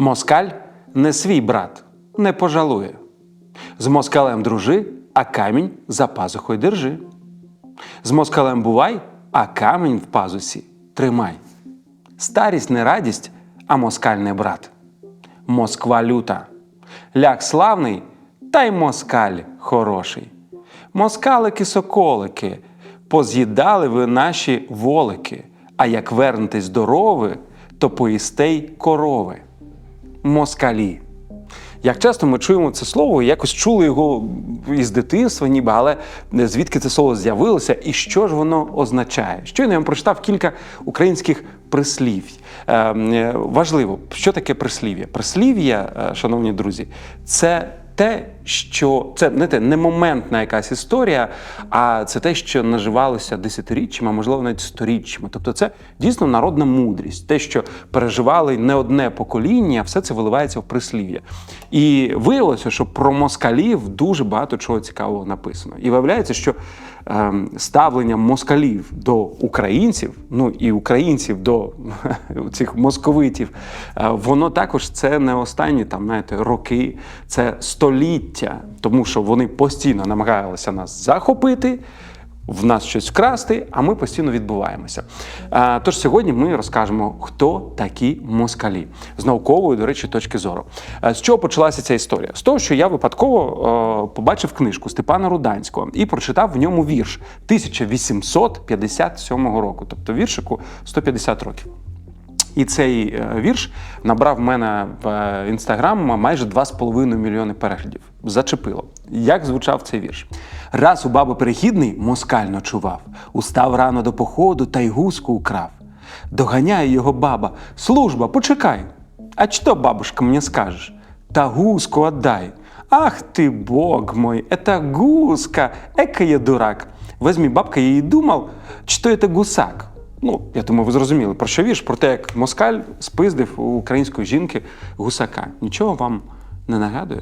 Москаль не свій брат, не пожалує. З москалем дружи, а камінь за пазухою держи. З москалем бувай, а камінь в пазусі тримай. Старість не радість, а москаль не брат. Москва люта. Ляг славний, та й москаль хороший. Москалики соколики, поз'їдали ви наші волики, а як вернетесь здорові, то поїсте й корови. Москалі. Як часто ми чуємо це слово, якось чули його із дитинства, ніби, але звідки це слово з'явилося і що ж воно означає? Щойно я вам прочитав кілька українських прислів'й. Е, е, важливо, що таке прислів'я? Прислів'я, е, шановні друзі, це те, що це не те, не моментна якась історія, а це те, що наживалося десятиріччями, можливо навіть сторіччями. Тобто, це дійсно народна мудрість, те, що переживали не одне покоління, все це виливається в прислів'я. І виявилося, що про москалів дуже багато чого цікавого написано. І виявляється, що ем, ставлення москалів до українців, ну і українців до цих московитів, е, воно також це не останні там, знаєте, роки, це століття, тому що вони постійно намагалися нас захопити. В нас щось вкрасти, а ми постійно відбуваємося. Тож сьогодні ми розкажемо, хто такі москалі з наукової, до речі, точки зору. З чого почалася ця історія? З того, що я випадково е, побачив книжку Степана Руданського і прочитав в ньому вірш 1857 року, тобто віршику 150 років. І цей е, вірш набрав в мене в е, інстаграм майже 2,5 мільйони переглядів. Зачепило. Як звучав цей вірш? Раз у баби перехідний москаль ночував, устав рано до походу та й гуску украв. Доганяє його баба. Служба, почекай. А что, бабушка, мне скажешь? Та гуску отдай. Ах ты, бог мой, это гуска, эка я дурак. Возьми, бабка, я и думал, что это гусак. Ну, я думаю, ви зрозуміли, про що вірш? Про те, як москаль спиздив у української жінки гусака. Нічого вам не нагадує?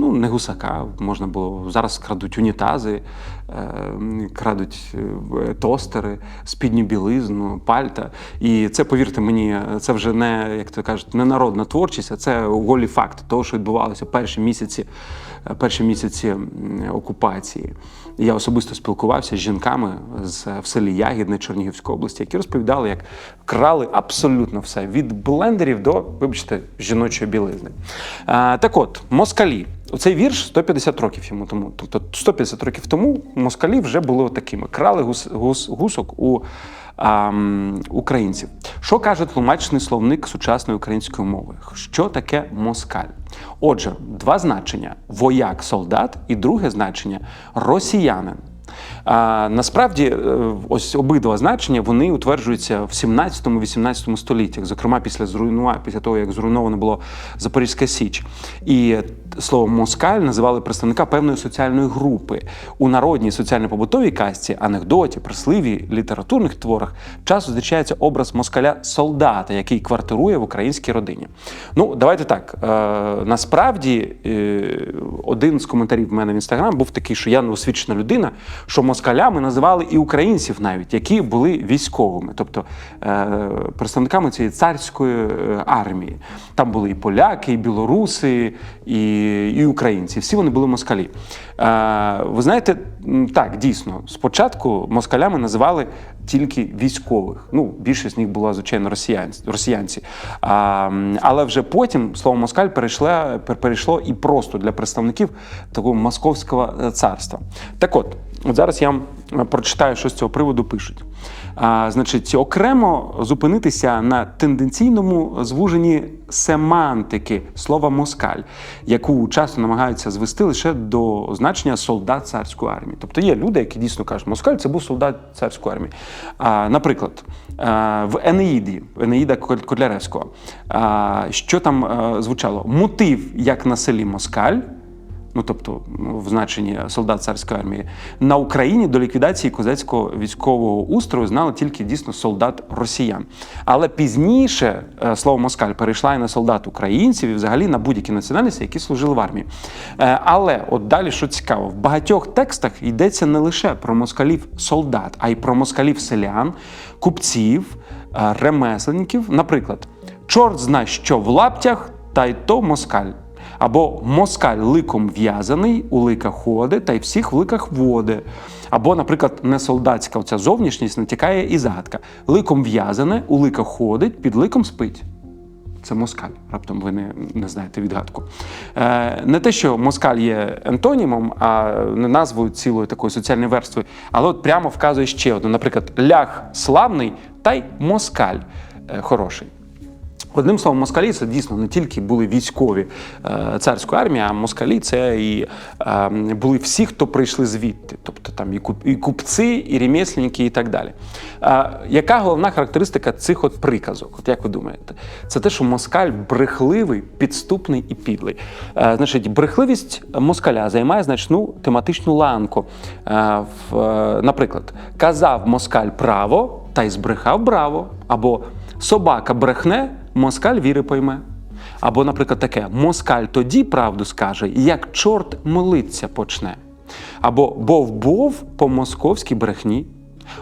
Ну, не гусака, можна було. Зараз крадуть унітази, е, крадуть е, тостери, спідню білизну, пальта. І це, повірте мені, це вже не, як то кажуть, не народна творчість, а це голі факти того, що відбувалося перші місяці, перші місяці окупації. Я особисто спілкувався з жінками з в селі Ягідне Чернігівської області, які розповідали, як крали абсолютно все від блендерів до, вибачте, жіночої білизни. Е, так от, москалі. Оцей вірш 150 років йому тому. Тобто 150 років тому москалі вже були такими. Крали гус, гус, гусок у ам, українців. Що каже тлумачний словник сучасної української мови? Що таке москаль? Отже, два значення: вояк, солдат, і друге значення росіянин. А, насправді, е, ось обидва значення вони утверджуються в 17-18 століттях, зокрема після зруйнува, після того, як зруйновано було Запорізька Січ. І слово москаль називали представника певної соціальної групи. У народній соціально-побутовій казці, анекдоті, присліві, літературних творах часто зустрічається образ москаля-солдата, який квартирує в українській родині. Ну, давайте так. Е, насправді, е, один з коментарів в мене в інстаграм був такий, що я неосвічена людина, що москалями називали і українців навіть, які були військовими, тобто е, представниками цієї царської е, армії. Там були і поляки, і білоруси, і, і українці. Всі вони були москалі. Е, ви знаєте, так, дійсно, спочатку москалями називали тільки військових. Ну, більшість з них була, звичайно, росіянці. але вже потім слово москаль перейшло, пер- перейшло і просто для представників такого московського е, царства. Так от, от зараз я вам е, прочитаю, що з цього приводу пишуть. Значить, окремо зупинитися на тенденційному звуженні семантики слова москаль, яку часто намагаються звести лише до значення солдат царської армії. Тобто є люди, які дійсно кажуть, москаль це був солдат царської армії. Наприклад, в Енеїді, Енеїда Кот- Котляревського, що там звучало? Мотив, як на селі москаль ну тобто в значенні солдат царської армії, на Україні до ліквідації козацького військового устрою знали тільки дійсно солдат росіян. Але пізніше е, слово москаль перейшла і на солдат українців, і взагалі на будь-які національності, які служили в армії. Е, Але от далі, що цікаво, в багатьох текстах йдеться не лише про москалів солдат, а й про москалів селян, купців. е, ремесленників. Наприклад, чорт зна, що в лаптях, та й то москаль. Або москаль ликом в'язаний, у ликах ходе, та й всіх в ликах воде. Або, наприклад, не солдатська оця зовнішність натякає і загадка. Ликом в'язане, у ликах ходить, під ликом спить. Це москаль. Раптом ви не, не знаєте відгадку. Е, не те, що москаль є ентонімом, а не назвою цілої такої соціальної верстви, але от прямо вказує ще одне. Наприклад, ляг славний та й москаль е, хороший. Одним словом, москалі це дійсно не тільки були військові е, царської армії, а москалі це і е, були всі, хто прийшли звідти, тобто там і, куп, і купці, і ремесленники, і так далі. Яка головна характеристика цих от приказок? От як ви думаєте? Це те, що москаль брехливий, підступний і підлий. Е, значить, брехливість москаля займає значну тематичну ланку. Наприклад, казав москаль право, та й збрехав браво, або собака брехне. Москаль віри пойме. Або, наприклад, таке: Москаль тоді правду скаже, як чорт молиться почне. Або бов-бов по московській брехні.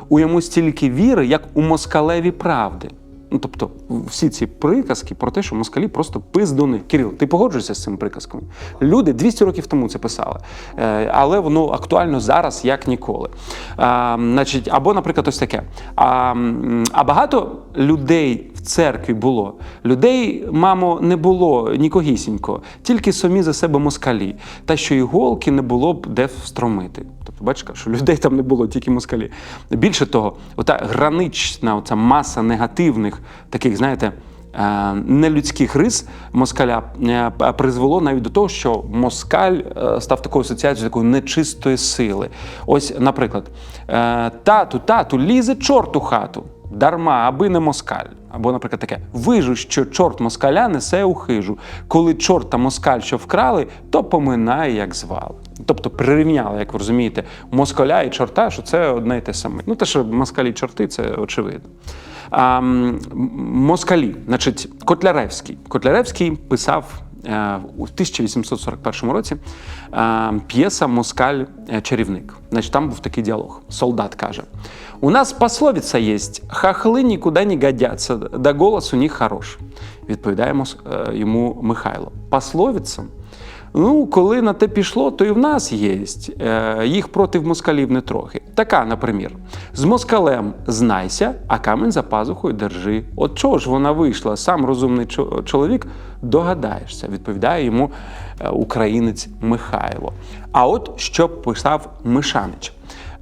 У йому стільки віри, як у москалеві правди. Ну, тобто, всі ці приказки про те, що москалі просто пиздуни. Кирил, ти погоджуєшся з цими приказками? Люди 200 років тому це писали, Е, але воно актуально зараз як ніколи. А, значить, або, наприклад, ось таке. А, а багато людей в церкві було. Людей, мамо, не було нікогісінько, тільки самі за себе москалі. Та що іголки не було б де встромити. Бачите, що людей там не було, тільки москалі. Більше того, ота гранична оця маса негативних, таких, знаєте, е, нелюдських рис москаля е, призвело навіть до того, що москаль е, став такою асоціацією такої нечистої сили. Ось, наприклад, е, тату, тату, лізе чорт у хату. Дарма, аби не москаль. Або, наприклад, таке: вижу, що чорт москаля несе у хижу. Коли чорт та москаль, що вкрали, то поминає, як звали. Тобто прирівняли, як ви розумієте, москаля і чорта, що це одне й те саме. Ну, те, що москалі і чорти, це очевидно. А, москалі, значить, Котляревський. Котляревський писав е, у 1841 році е, п'єса Москаль е, чарівник. Значить, там був такий діалог. Солдат каже: У нас пословиця є: хахли нікуди не годяться, да голос у них хорош. Відповідає мос- йому Михайло. Пословиця? Ну, коли на те пішло, то і в нас є. Е, їх проти москалів не трохи. Така, наприклад, з москалем знайся, а камінь за пазухою держи. От чого ж вона вийшла? Сам розумний чоловік догадаєшся, відповідає йому е, українець Михайло. А от що писав Мишанич.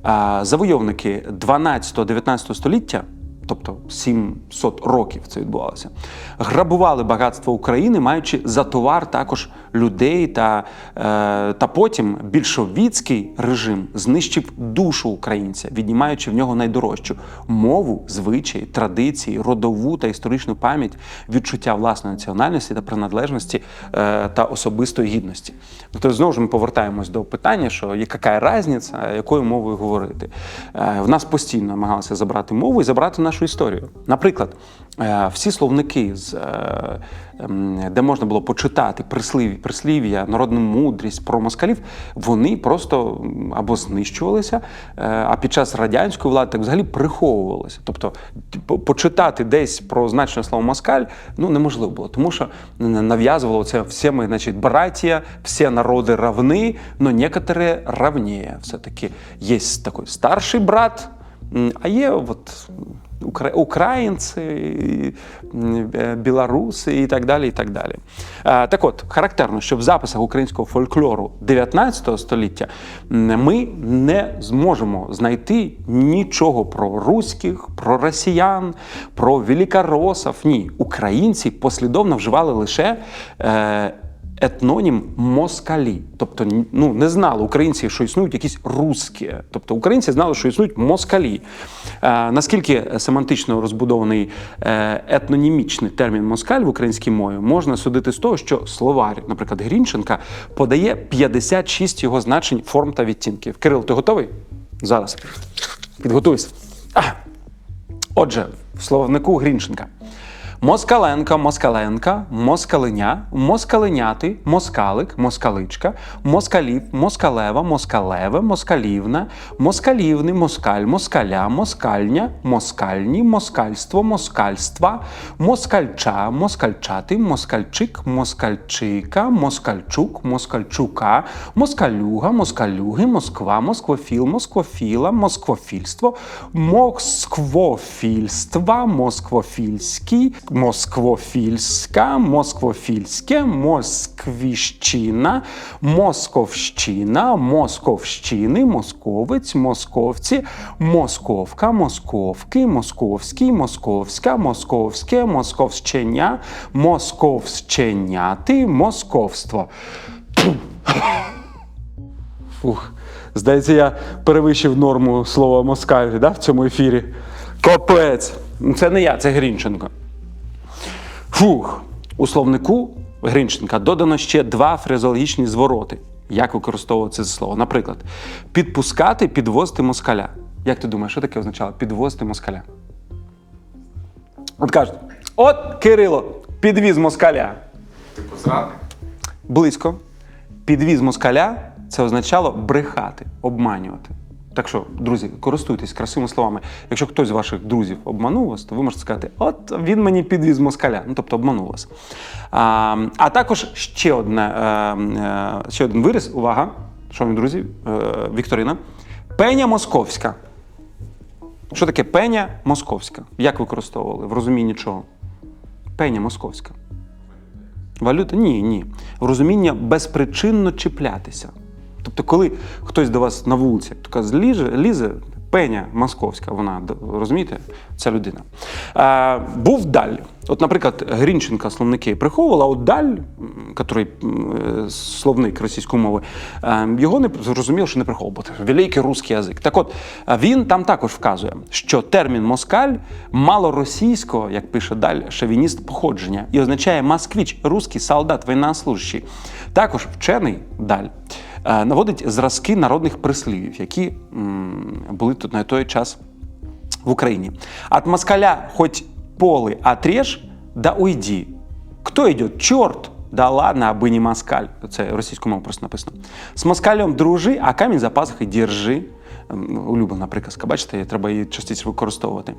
Е, Завойовники 12-19 століття тобто 700 років це відбувалося, грабували багатство України, маючи за товар також людей, та, е, та потім більшовіцький режим знищив душу українця, віднімаючи в нього найдорожчу мову, звичаї, традиції, родову та історичну пам'ять, відчуття власної національності та приналежності е, та особистої гідності. Тобто знову ж ми повертаємось до питання, що яка різниця, якою мовою говорити. Е, В нас постійно намагалися забрати мову і забрати нашу історію. Наприклад, всі словники, з, де можна було почитати прислів, прислів'я, народну мудрість про москалів, вони просто або знищувалися, е, а під час радянської влади так взагалі приховувалися. Тобто почитати десь про значне слово москаль ну, неможливо було, тому що нав'язувало це всі ми, значить, братія, всі народи равны, но некоторые равнее. Все-таки є такий старший брат, а є от українці, е, білоруси і так далі. І так далі. Е, Так от, характерно, що в записах українського фольклору 19 століття ми не зможемо знайти нічого про руських, про росіян, про великоросів. Ні, українці послідовно вживали лише. Етнонім москалі. Тобто ну, не знали українці, що існують якісь русські. Тобто українці знали, що існують москалі. Е, наскільки семантично розбудований е, етнонімічний термін москаль в українській мові, можна судити з того, що словар, наприклад, Грінченка, подає 56 його значень, форм та відтінків. Кирил, ти готовий? Зараз. Підготуйся. А. Отже, в словнику Грінченка. Москаленка, москаленка, москалиня, москалиняти, москалик, москаличка, москалів, москалева, москалеве, москалівна, москалівни, москаль, москаля, москальня, москальні, москальство, москальства, москальча, москальчати, москальчик, москальчика, москальчук, москальчука, москалюга, москалюги, Москва, москвофіл, москвофіла, москвофільство, москвофільства, москвофільський, москвофільська, москвофільське, москвіщина, московщина, московщини, московець, московці, московка, московки, московський, московська, московське, московщеня, московщеняти, московство. Ух, здається, я перевищив норму слова москаль да, в цьому ефірі. Капець! Ну, Це не я, це Грінченко. Фух. У словнику Гринченка додано ще два фразеологічні звороти. Як використовувати це слово? Наприклад, підпускати, підвозити москаля. Як ти думаєш, що таке означало підвозити москаля? От кажуть: от Кирило, підвіз москаля. Типу зрадник? Близько. Підвіз москаля це означало брехати, обманювати. Так що, друзі, користуйтесь красивими словами. Якщо хтось з ваших друзів обманув вас, то ви можете сказати, от він мені підвіз москаля, ну тобто обманув вас. А, а також ще, одне, е, е, ще один вираз, увага, шановні друзі, е, Вікторина. Пеня московська. Що таке пеня московська? Як використовували? В розумінні чого? Пеня московська. Валюта? Ні, ні. В Розуміння безпричинно чіплятися. Тобто, коли хтось до вас на вулиці така зліже, лізе, пеня московська, вона розумієте, ця людина. А, був даль. От, наприклад, Грінченка словники приховувала, от даль, який е, словник російської мови, е, його не зрозуміло, що не приховував. бо Великий русський язик. Так от, він там також вказує, що термін москаль малоросійського, як пише даль, шовініст походження, і означає москвіч, русський солдат, воєннослужащий. Також вчений даль наводить зразки народних прислів'їв, які були тут на той час в Україні. От москаля хоть полы отрежь, да уйди. Кто идет? Черт! Да ладно, аби не москаль. Це російською мовою просто написано. З москалем дружи, а камінь за пазухою держи. Ем, Улюблена приказка, бачите, треба її частіше використовувати.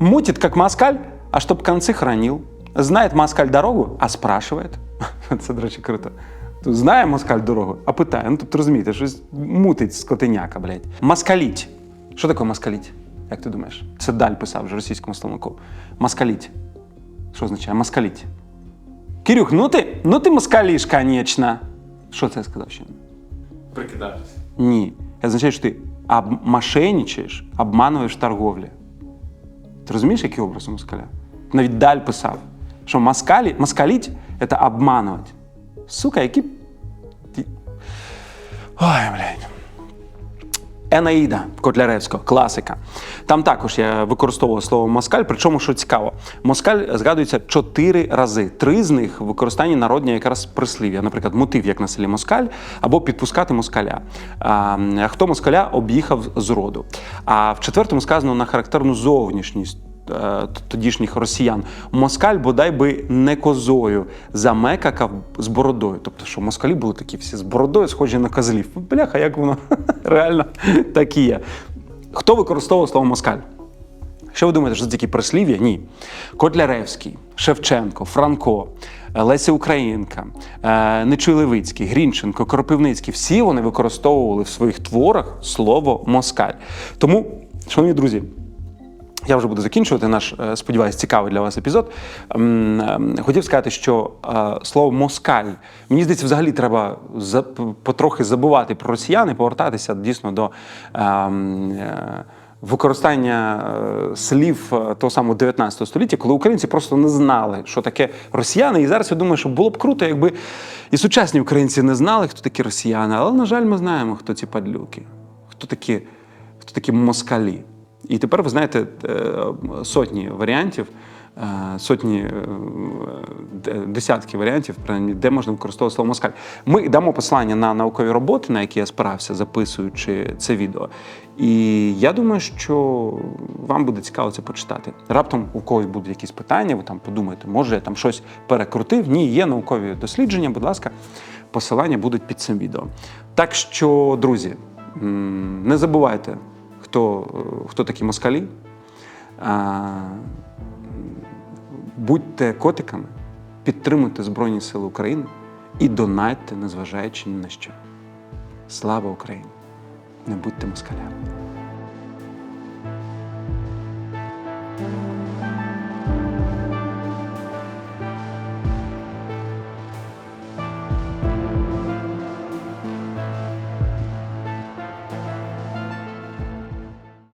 Мутить, як москаль, а щоб конці хранил. Знає москаль дорогу, а спрашиває. Це, до речі, круто. Знає москаль дорогу, а питає. Ну, тобто розумієте, щось мутить скотиняка, блядь. Москаліть. Що таке москаліть? Як ти думаєш? Це Даль писав вже російському словнику. Москаліть. Що означає? Москаліть. Кирюх, ну ти, ну ти москаліш, конечно. Що це я сказав ще? Прикидатись. Ні. Це означає, що ти мошенничаєш, обмануєш в торговлі. Ти розумієш, який образ у москаля? Навіть Даль писав, що москалі, москаліть – це обманувати. Сука, які. Ой, блядь. Енаїда Котляревського, класика. Там також я використовував слово москаль, причому що цікаво, москаль згадується чотири рази. Три з них в використанні народні якраз прислів'я, наприклад, мотив як на селі москаль або підпускати москаля. А, хто москаля об'їхав з роду. А в четвертому сказано на характерну зовнішність. Е, Тодішніх росіян москаль бодай би не козою замекакав з бородою. Тобто, що москалі були такі всі з бородою, схожі на козлів. Бляха, як воно реально так і є. Хто використовував слово москаль? Що ви думаєте, що це такі прислів'я? Ні. Котляревський, Шевченко, Франко, е, Леся Українка, е, Нечуй Левицький, Грінченко, Кропивницький всі вони використовували в своїх творах слово москаль. Тому, шановні друзі, я вже буду закінчувати наш, е, сподіваюсь, цікавий для вас епізод. Ем, ем, Хотів сказати, що е, слово москаль, мені здається, взагалі треба потрохи забувати про росіян і повертатися дійсно до ем, е, використання слів того самого 19 століття, коли українці просто не знали, що таке росіяни. І зараз я думаю, що було б круто, якби і сучасні українці не знали, хто такі росіяни. Але, на жаль, ми знаємо, хто ці падлюки, хто такі, хто такі москалі. І тепер ви знаєте е, сотні варіантів е, сотні, е, десятки варіантів, принаймні, де можна використовувати слово москаль. Ми дамо посилання на наукові роботи, на які я спирався, записуючи це відео. І я думаю, що вам буде цікаво це почитати. Раптом у когось будуть якісь питання, ви там подумаєте, може я там щось перекрутив. Ні, є наукові дослідження, будь ласка, посилання будуть під цим відео. Так що, друзі, не забувайте, хто, хто такі москалі. А, Будьте котиками, підтримуйте Збройні Сили України і донайте, незважаючи ні на що. Слава Україні! Не будьте москалями.